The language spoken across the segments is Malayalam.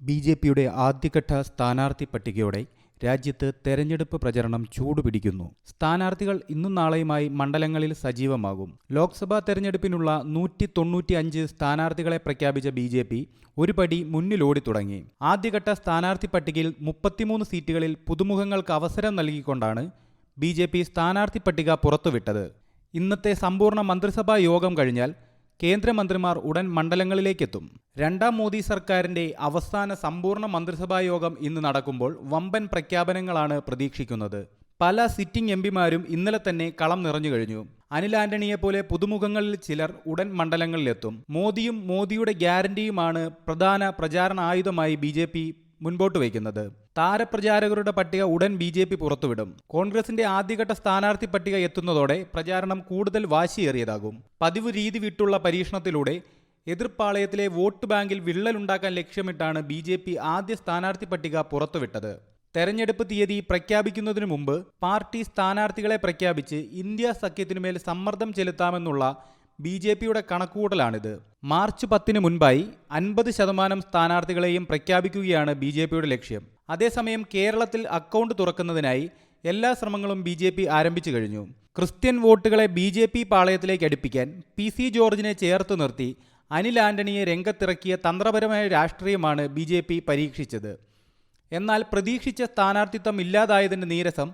ബി ജെ പിയുടെ ആദ്യഘട്ട സ്ഥാനാർത്ഥി പട്ടികയോടെ രാജ്യത്ത് തെരഞ്ഞെടുപ്പ് പ്രചരണം ചൂടുപിടിക്കുന്നു. സ്ഥാനാർത്ഥികൾ ഇന്നും നാളെയുമായി മണ്ഡലങ്ങളിൽ സജീവമാകും. ലോക്സഭാ തെരഞ്ഞെടുപ്പിനുള്ള നൂറ്റി തൊണ്ണൂറ്റി അഞ്ച് സ്ഥാനാർത്ഥികളെ പ്രഖ്യാപിച്ച ബി ജെ പി ഒരു പടി മുന്നിലോടി തുടങ്ങി. ആദ്യഘട്ട സ്ഥാനാർത്ഥി പട്ടികയിൽ മുപ്പത്തിമൂന്ന് സീറ്റുകളിൽ പുതുമുഖങ്ങൾക്ക് അവസരം നൽകിക്കൊണ്ടാണ് ബി ജെ പി സ്ഥാനാർത്ഥി പട്ടിക പുറത്തുവിട്ടത്. ഇന്നത്തെ സമ്പൂർണ മന്ത്രിസഭാ യോഗം കഴിഞ്ഞാൽ കേന്ദ്രമന്ത്രിമാർ ഉടൻ മണ്ഡലങ്ങളിലേക്കെത്തും. രണ്ടാം മോദി സർക്കാരിന്റെ അവസാന സമ്പൂർണ മന്ത്രിസഭാ യോഗം ഇന്ന് നടക്കുമ്പോൾ വമ്പൻ പ്രഖ്യാപനങ്ങളാണ് പ്രതീക്ഷിക്കുന്നത്. പല സിറ്റിംഗ് എം പിമാരും ഇന്നലെ തന്നെ കളം നിറഞ്ഞു കഴിഞ്ഞു. അനിൽ ആന്റണിയെ പോലെ പുതുമുഖങ്ങളിൽ ചിലർ ഉടൻ മണ്ഡലങ്ങളിലെത്തും. മോദിയും മോദിയുടെ ഗ്യാരണ്ടിയുമാണ് പ്രധാന പ്രചാരണ ആയുധമായി ബി മുൻപോട്ട് വയ്ക്കുന്നത്. താരപ്രചാരകരുടെ പട്ടിക ഉടൻ ബി ജെ പി പുറത്തുവിടും. കോൺഗ്രസിന്റെ ആദ്യഘട്ട സ്ഥാനാർത്ഥി പട്ടിക എത്തുന്നതോടെ പ്രചാരണം കൂടുതൽ വാശിയേറിയതാകും. പതിവ് രീതി വിട്ടുള്ള പരീക്ഷണത്തിലൂടെ എതിർപ്പാളയത്തിലെ വോട്ട് ബാങ്കിൽ വിള്ളലുണ്ടാക്കാൻ ലക്ഷ്യമിട്ടാണ് ബി ജെ പി ആദ്യ സ്ഥാനാർത്ഥി പട്ടിക പുറത്തുവിട്ടത്. തെരഞ്ഞെടുപ്പ് തീയതി പ്രഖ്യാപിക്കുന്നതിനു മുമ്പ് പാർട്ടി സ്ഥാനാർത്ഥികളെ പ്രഖ്യാപിച്ച് ഇന്ത്യ സഖ്യത്തിനുമേൽ സമ്മർദ്ദം ചെലുത്താമെന്നുള്ള ബി ജെ പിയുടെ കണക്കുകൂട്ടലാണിത്. മാർച്ച് പത്തിന് മുൻപായി അൻപത് ശതമാനം സ്ഥാനാർത്ഥികളെയും പ്രഖ്യാപിക്കുകയാണ് ബി ജെ പിയുടെ ലക്ഷ്യം. അതേസമയം കേരളത്തിൽ അക്കൗണ്ട് തുറക്കുന്നതിനായി എല്ലാ ശ്രമങ്ങളും ബി ജെ പി ആരംഭിച്ചു കഴിഞ്ഞു. ക്രിസ്ത്യൻ വോട്ടുകളെ ബി ജെ പി പാളയത്തിലേക്ക് അടുപ്പിക്കാൻ പി സി ജോർജിനെ ചേർത്ത് നിർത്തി അനിൽ ആന്റണിയെ രംഗത്തിറക്കിയ തന്ത്രപരമായ രാഷ്ട്രീയമാണ് ബി ജെ പി പരീക്ഷിച്ചത്. എന്നാൽ പ്രതീക്ഷിച്ച സ്ഥാനാർത്ഥിത്വം ഇല്ലാതായതിന്റെ നീരസം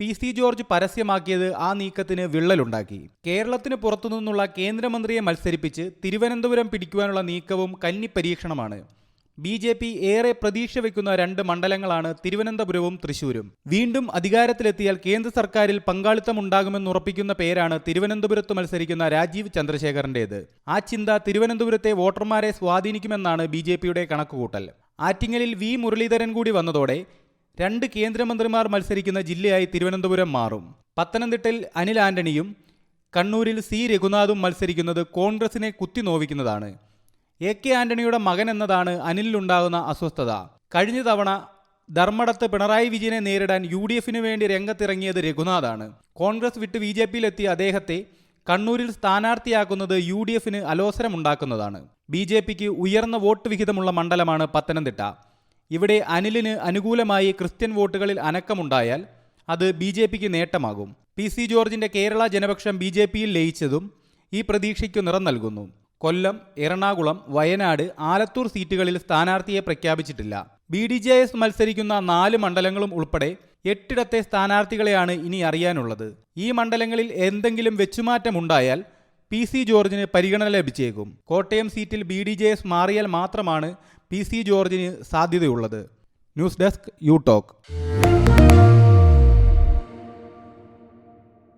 പി സി ജോർജ് പരസ്യമാക്കിയത് ആ നീക്കത്തിന് വിള്ളലുണ്ടാക്കി. കേരളത്തിന് പുറത്തുനിന്നുള്ള കേന്ദ്രമന്ത്രിയെ മത്സരിപ്പിച്ച് തിരുവനന്തപുരം പിടിക്കുവാനുള്ള നീക്കവും കന്നി പരീക്ഷണമാണ് ബി ജെ പി ഏറെ പ്രതീക്ഷ വയ്ക്കുന്ന രണ്ട് മണ്ഡലങ്ങളാണ് തിരുവനന്തപുരവും തൃശൂരും വീണ്ടും അധികാരത്തിലെത്തിയാൽ കേന്ദ്ര സർക്കാരിൽ പങ്കാളിത്തമുണ്ടാകുമെന്നുറപ്പിക്കുന്ന പേരാണ് തിരുവനന്തപുരത്ത് മത്സരിക്കുന്ന രാജീവ് ചന്ദ്രശേഖരന്റേത്. ആ ചിന്ത തിരുവനന്തപുരത്തെ വോട്ടർമാരെ സ്വാധീനിക്കുമെന്നാണ് ബി കണക്കുകൂട്ടൽ. ആറ്റിങ്ങലിൽ വി മുരളീധരൻ കൂടി വന്നതോടെ രണ്ട് കേന്ദ്രമന്ത്രിമാർ മത്സരിക്കുന്ന ജില്ലയായി തിരുവനന്തപുരം മാറും. പത്തനംതിട്ടയിൽ അനിൽ ആന്റണിയും കണ്ണൂരിൽ സി രഘുനാഥും മത്സരിക്കുന്നത് കോൺഗ്രസിനെ കുത്തിനോവിക്കുന്നതാണ്. എ കെ ആന്റണിയുടെ മകൻ എന്നതാണ് അനിലിലുണ്ടാകുന്ന അസ്വസ്ഥത. കഴിഞ്ഞ തവണ ധർമ്മടത്ത് പിണറായി വിജയനെ നേരിടാൻ യു ഡി എഫിന് വേണ്ടി രംഗത്തിറങ്ങിയത് രഘുനാഥാണ്. കോൺഗ്രസ് വിട്ട് ബി ജെ പിയിലെത്തിയ അദ്ദേഹത്തെ കണ്ണൂരിൽ സ്ഥാനാർത്ഥിയാക്കുന്നത് യു ഡി എഫിന് അലോസരമുണ്ടാക്കുന്നതാണ്. ബി ജെ പിക്ക് ഉയർന്ന വോട്ട് വിഹിതമുള്ള മണ്ഡലമാണ് പത്തനംതിട്ട. ഇവിടെ അനിലിന് അനുകൂലമായി ക്രിസ്ത്യൻ വോട്ടുകളിൽ അനക്കമുണ്ടായാൽ അത് ബി ജെ പിക്ക് നേട്ടമാകും. പി സി ജോർജിന്റെ കേരള ജനപക്ഷം ബി ജെ പിയിൽ ലയിച്ചതും ഈ പ്രതീക്ഷയ്ക്കു നിറം നൽകുന്നു. കൊല്ലം എറണാകുളം വയനാട് ആലത്തൂർ സീറ്റുകളിൽ സ്ഥാനാർത്ഥിയെ പ്രഖ്യാപിച്ചിട്ടില്ല. ബി ഡി ജെ എസ് മത്സരിക്കുന്ന നാല് മണ്ഡലങ്ങളും ഉൾപ്പെടെ എട്ടിടത്തെ സ്ഥാനാർത്ഥികളെയാണ് ഇനി അറിയാനുള്ളത്. ഈ മണ്ഡലങ്ങളിൽ എന്തെങ്കിലും വെച്ചുമാറ്റമുണ്ടായാൽ പി സി ജോർജിന് പരിഗണന ലഭിച്ചേക്കും. കോട്ടയം സീറ്റിൽ ബി ഡി ജെ എസ് മാറിയാൽ മാത്രമാണ് പി സി ജോർജിന് സാധ്യതയുള്ളത്. News desk you talk.